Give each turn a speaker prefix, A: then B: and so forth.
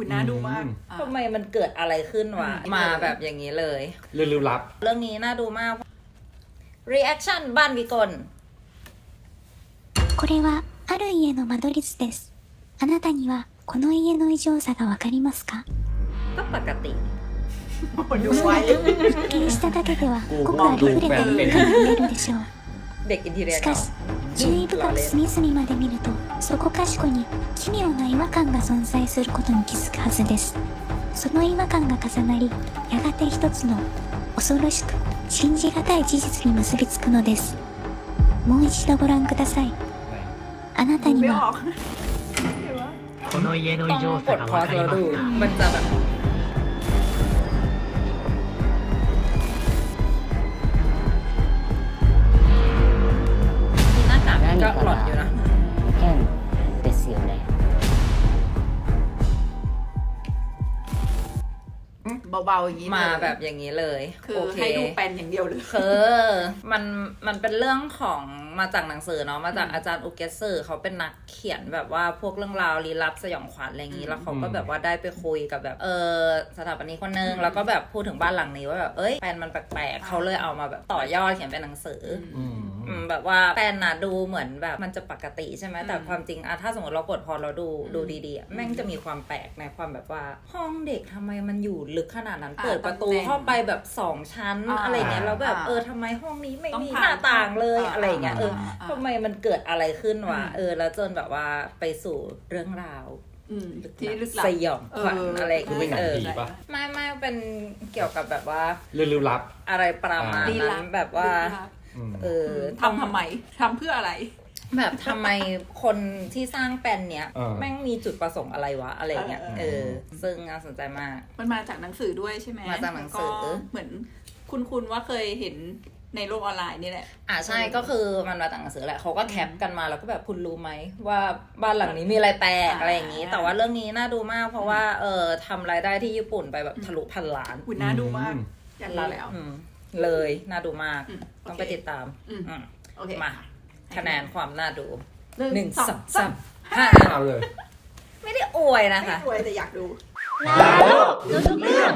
A: หุ่นน่าดูมาก
B: อืม
A: อ่ะ
C: ทำไมมันเกิดอะไรขึ้นวะ
A: อืม
C: มาแบบอย่างนี้เลย
B: เรื่องลึกลับ
C: เรื่องนี้น่าดูมาก reaction บ้านวิกล
D: これはある家の間取り図です。あなたにはこの家の異常さがわかりますか
C: ก็ปกติ
A: ดูไว้
D: 一見しただけではごくありふれた結果に見えるでしょう。
C: เด็กอินทีเรีย
D: し
C: เก่า
D: かし、 注意深く隅々まで見るとそこかしこに奇妙な違和感が存在することに気づくはずです。その違和感が重なりやがて一つの恐ろしく信じがたい事実に結びつくのです。もう一度ご覧ください。あなたには。
E: この家の異常さが
C: 分
E: かりますか
A: เบาๆอย่างนี้
C: มา
A: เลย
C: แบบอย่างนี้เลย
A: คือ
C: โอเค
A: ให้ดูแปลนอย่างเดียวเลย
C: คือมันมันเป็นเรื่องของมาจากหนังสือเนาะมาจาก
A: อืม
C: อาจารย์อุเกสึเขาเป็นนักเขียนแบบว่าพวกเรื่องราวลี้ลับสยองขวัญอะไรอย่างนี้
A: อืม
C: แล้วเขาก็แบบว่าได้ไปคุยกับแบบเออสถาปนิกคนนึง
A: อืม
C: แล้วก็แบบพูดถึงบ้านหลังนี้ว่าแบบเอ้ยแฟนมันแปลกๆเขาเลยเอามาแบบต่อยอดเขียนเป็นหนังสืออ
B: อืม
C: อืมแบบว่าแฟนน่ะดูเหมือนแบบมันจะปกติใช่ไหมแต่
A: อืม
C: ความจริงอะถ้าสมมติเรากดพอเราดู
A: อืม
C: ดูดีๆอะแม่งจะมีความแปลกในความแบบว่าห้องเด็กทำไมมันอยู่ลึกขนาดนั้น
A: อ่า
C: เปิดประตู
A: ตำแหน่ง
C: เข้าไปแบบสองชั้น
A: อ่า
C: อะไรเงี้ยแล้วแบบ
A: อ่า
C: เออทำไมห้องนี้ไม่
A: ต้อง
C: มี
A: ผ่าน
C: หน้าต่างเลย
A: อ่า
C: อะไรเงี้ยเออ
A: อ่าอ่า
C: ทำไมมันเกิดอะไรขึ้นวะ
A: อืม
C: เออ แล้วจนแบบว่าไปสู่เรื่องราว
A: อืมที่ลึกลับ
C: สยองขวัญ
A: เอออ
C: อะไรอย่าง
B: คือเป็น
C: เงี้ย
B: หนัง
C: เออ
B: ผีปะ
C: ไม่ไม่เป็นเกี่ยวกับแบบว่า
B: เรื่องลึกลับ
C: อะไรประมาณ
A: ลี้ลั
C: นั้
A: บ
C: นแบบว่า
A: ลึกลับ
B: อืม
C: เออ
A: ทำทำไมทำเพื่ออะไร
C: แบบทำไมคนที่สร้างแปลนเนี้ย
B: เออ
C: แม่งมีจุดประสงค์อะไรวะ อะไรเงี้ย
A: เออ
C: เออ ซึ่งน่าสนใจมาก
A: มันมาจากหนังสือด้วยใช่ไหม
C: มาจากหนังสือ
A: แล้วก็เหมือนคุณคุณว่าเคยเห็นในโลกออนไลน์นี่แหละ
C: อ่าใช่
A: เออ
C: ก็คือมันมาจากหนังสือแหละเขาก็แคปกันมาแล้วก็แบบคุณรู้ไหมว่าบ้านหลังนี้มีอะไรแปลก
A: อ่า
C: อะไรอย่างนี้ แต่ว่าเรื่องนี้น่าดูมาก เพราะว่าเออทำรายได้ที่ญี่ปุ่นไปแบบทะลุพันล้าน
A: หุ่นน่าดูมาก
B: อืม
A: อยากรู้แล้ว
C: อืมเลยน่าดูมาก
A: อืม
C: ต้อง
A: โอเค
C: ไปติดตาม
A: อืม
C: อืม
A: โอเค
C: มา คะแนนความน่าดู
A: หนึ่ง
C: หนึ่ง
A: สอง
C: สอง
A: สา
C: สาม
A: ม
C: ห้า
B: เอาเลย
C: ไม่ได้อวยนะ
A: ไม่
C: คะ
A: รวยแต่อยากดู
C: ทุกเรื่อง